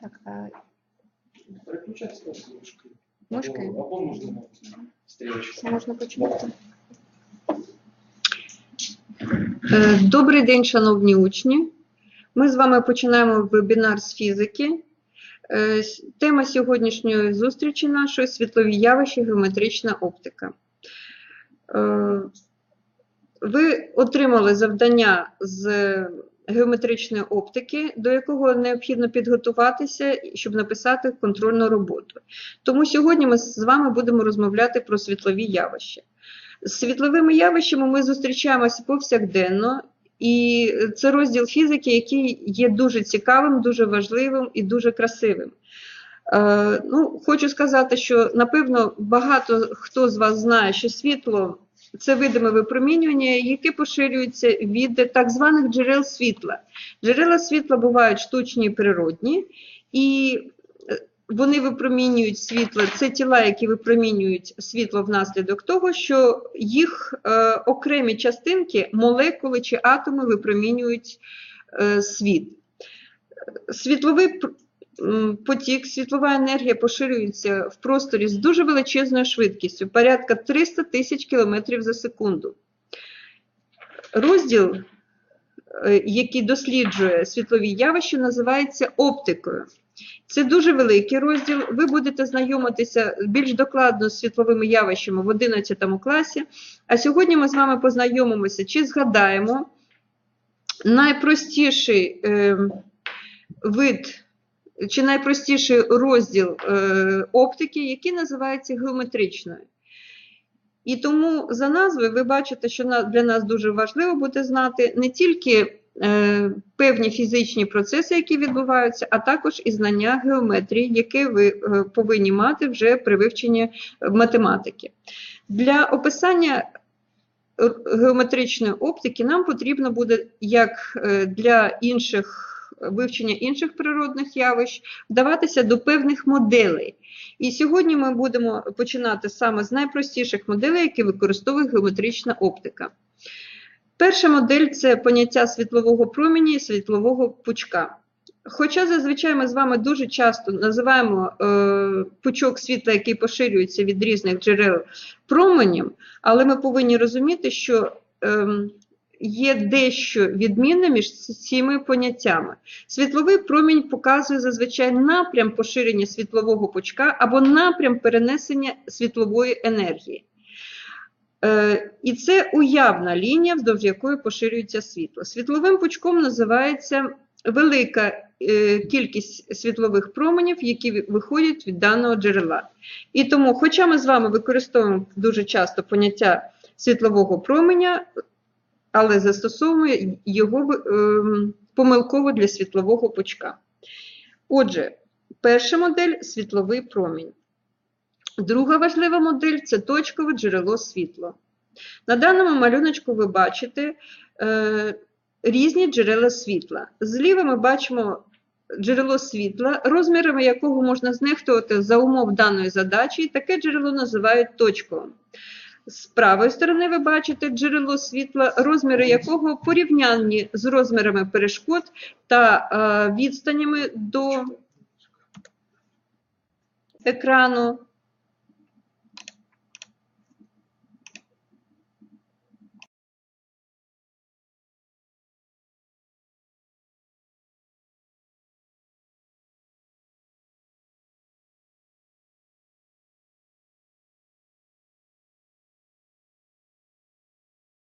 Так, а Переключайся просто мишкою. Мишкою? Або, або можна стрілочку. можна починати? Е, Добрий день, шановні учні. Ми з вами починаємо вебінар з фізики. Е, Тема сьогоднішньої зустрічі нашої світлові явища, геометрична оптика. Е, Ви отримали завдання з геометричної оптики, до якого необхідно підготуватися, щоб написати контрольну роботу. Тому сьогодні ми з вами будемо розмовляти про світлові явища. З світловими явищами ми зустрічаємося повсякденно, і це розділ фізики, який є дуже цікавим, дуже важливим і дуже красивим. Е, ну, хочу сказати, що напевно багато хто з вас знає, що світло це видиме випромінювання, яке поширюється від так званих джерел світла. Джерела світла бувають штучні і природні, і е, вони випромінюють світло, це тіла, які випромінюють світло внаслідок того, що їх е, окремі частинки, молекули чи атоми випромінюють е, світ. Світловий пр- м, потік, світлова енергія поширюється в просторі з дуже величезною швидкістю, порядка 300 тисяч кілометрів за секунду. Розділ, е, який досліджує світлові явища, називається оптикою. Це дуже великий розділ. Ви будете знайомитися більш докладно з світловими явищами в 11 класі. А сьогодні ми з вами познайомимося чи згадаємо найпростіший е, вид чи найпростіший розділ е, оптики, який називається геометричною. І тому за назвою ви бачите, що для нас дуже важливо буде знати не тільки е, певні фізичні процеси, які відбуваються, а також і знання геометрії, яке ви е, повинні мати вже при вивченні математики. Для описання геометричної оптики нам потрібно буде, як для інших вивчення інших природних явищ, вдаватися до певних моделей. І сьогодні ми будемо починати саме з найпростіших моделей, які використовує геометрична оптика. Перша модель це поняття світлового промені і світлового пучка. Хоча зазвичай ми з вами дуже часто називаємо е, пучок світла, який поширюється від різних джерел променем, але ми повинні розуміти, що ем, є дещо відмінне між цими поняттями. Світловий промінь показує зазвичай напрям поширення світлового пучка або напрям перенесення світлової енергії. Е, І це уявна лінія, вздовж якої поширюється світло. Світловим пучком називається велика е, кількість світлових променів, які виходять від даного джерела. І тому, хоча ми з вами використовуємо дуже часто поняття світлового променя, але застосовуємо його ем, помилково для світлового пучка. Отже, перша модель світловий промінь. Друга важлива модель це точкове джерело світла. На даному малюночку ви бачите е, різні джерела світла. Зліва ми бачимо джерело світла, розмірами якого можна знехтувати за умов даної задачі, і таке джерело називають точковим. З правої сторони ви бачите джерело світла, розміри якого порівнянні з розмірами перешкод та е, відстанями до екрану.